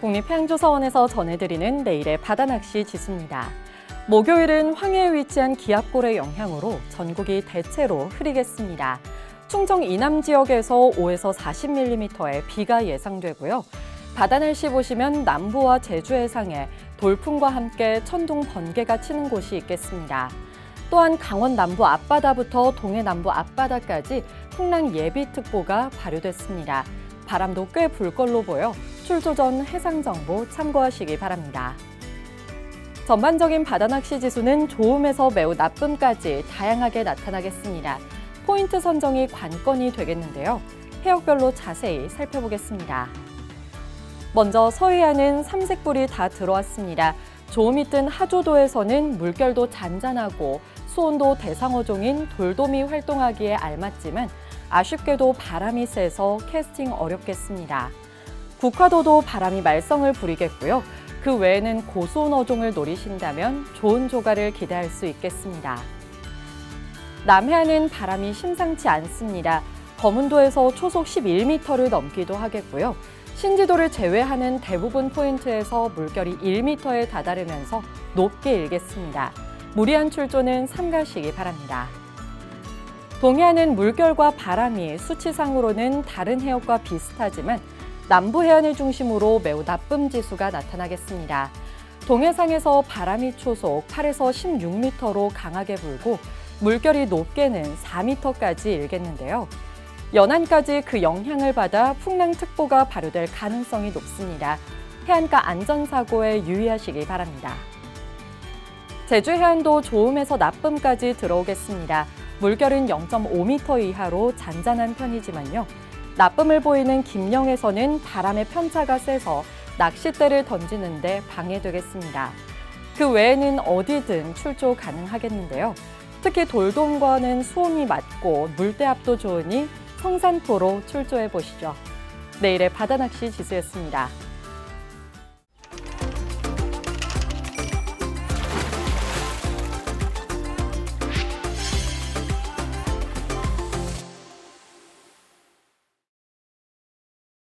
국립해양조사원에서 전해드리는 내일의 바다낚시 지수입니다. 목요일은 황해에 위치한 기압골의 영향으로 전국이 대체로 흐리겠습니다. 충청 이남 지역에서 5에서 40mm의 비가 예상되고요. 바다 날씨 보시면 남부와 제주 해상에 돌풍과 함께 천둥 번개가 치는 곳이 있겠습니다. 또한 강원 남부 앞바다부터 동해 남부 앞바다까지 풍랑 예비특보가 발효됐습니다. 바람도 꽤 불 걸로 보여 출조 전 해상 정보 참고하시기 바랍니다. 전반적인 바다 낚시 지수는 좋음에서 매우 나쁨까지 다양하게 나타나겠습니다. 포인트 선정이 관건이 되겠는데요. 해역별로 자세히 살펴보겠습니다. 먼저 서해안은 삼색불이 다 들어왔습니다. 조음이 뜬 하조도에서는 물결도 잔잔하고 수온도 대상어종인 돌돔이 활동하기에 알맞지만 아쉽게도 바람이 세서 캐스팅 어렵겠습니다. 국화도도 바람이 말썽을 부리겠고요. 그 외에는 고수온 어종을 노리신다면 좋은 조가를 기대할 수 있겠습니다. 남해안은 바람이 심상치 않습니다. 거문도에서 초속 11m를 넘기도 하겠고요. 신지도를 제외하는 대부분 포인트에서 물결이 1m에 다다르면서 높게 일겠습니다. 무리한 출조는 삼가시기 바랍니다. 동해안은 물결과 바람이 수치상으로는 다른 해역과 비슷하지만 남부 해안을 중심으로 매우 나쁨 지수가 나타나겠습니다. 동해상에서 바람이 초속 8에서 16m로 강하게 불고 물결이 높게는 4m까지 일겠는데요. 연안까지 그 영향을 받아 풍랑특보가 발효될 가능성이 높습니다. 해안가 안전사고에 유의하시기 바랍니다. 제주 해안도 좋음에서 나쁨까지 들어오겠습니다. 물결은 0.5m 이하로 잔잔한 편이지만요. 나쁨을 보이는 김영에서는 바람의 편차가 세서 낚싯대를 던지는데 방해되겠습니다. 그 외에는 어디든 출조 가능하겠는데요. 특히 돌돔과는 수온이 맞고 물대압도 좋으니 성산포로 출조해 보시죠. 내일의 바다낚시 지수였습니다.